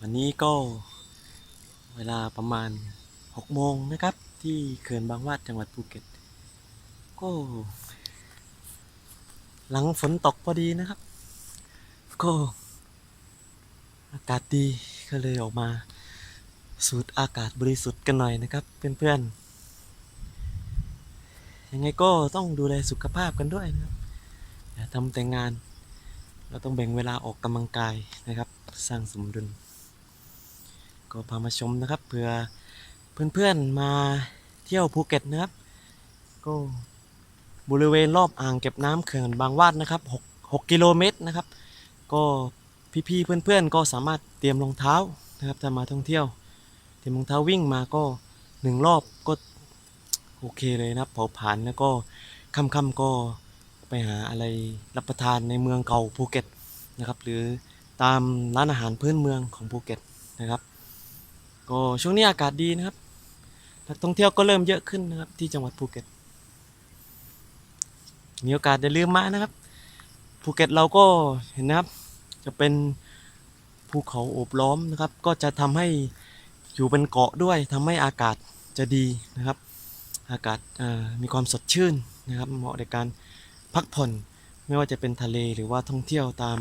วันนี้ก็เวลาประมาณ6โมงนะครับ ที่เขื่อนบางวาดจังหวัดภูเก็ต ก็ หลังฝนตกพอดีนะครับ ก็ อากาศดีก็เลยออกมาสูดอากาศบริสุทธิ์กันหน่อยนะครับเพื่อนๆยังไงก็ต้องดูแลสุขภาพกันด้วยนะครับอย่าทำแต่งาน เราต้องแบ่งเวลาออกกำลังกายนะครับ สร้างสมดุล ก็พามาชมนะครับเผื่อเพื่อนๆมาเที่ยวภูเก็ตนะครับ ก็บริเวณรอบอ่างเก็บน้ำเขื่อนบางวาดนะครับ6 6กิโลเมตรนะครับ ก็พี่ๆเพื่อนๆก็สามารถเตรียมรองเท้านะครับถ้ามาท่องเที่ยวเตรียมรองเท้าวิ่งมาก็หนึ่งรอบก็โอเคเลยนะครับเผาผลาญแล้วก็ค่ำๆก็ ไปหาอะไรรับประทานในเมืองเก่าภูเก็ตนะครับ หรือตามร้านอาหารพื้นเมืองของภูเก็ตนะครับ ก็ช่วงนี้อากาศดีนะครับนักท่องเที่ยวก็เริ่มเยอะขึ้นนะครับ ที่จังหวัดภูเก็ต มีโอกาสอย่าลืมมานะครับภูเก็ตเราก็เห็นนะครับ จะเป็นภูเขาโอบล้อมนะครับ ก็จะทำให้อยู่เป็นเกาะด้วยทำให้อากาศจะดีนะครับ อากาศมีความสดชื่นนะครับ เหมาะในการ พักผ่อน ไม่ว่าจะเป็นทะเลหรือว่าท่องเที่ยวตาม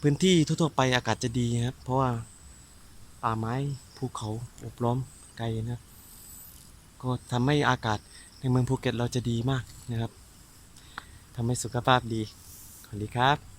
พื้นที่ทั่วๆไปอากาศจะดีนะครับ เพราะว่าป่าไม้ภูเขาอบล้อมไกลนะครับก็ทำให้อากาศในเมืองภูเก็ตเราจะดีมากนะครับทำให้สุขภาพดี สวัสดีครับ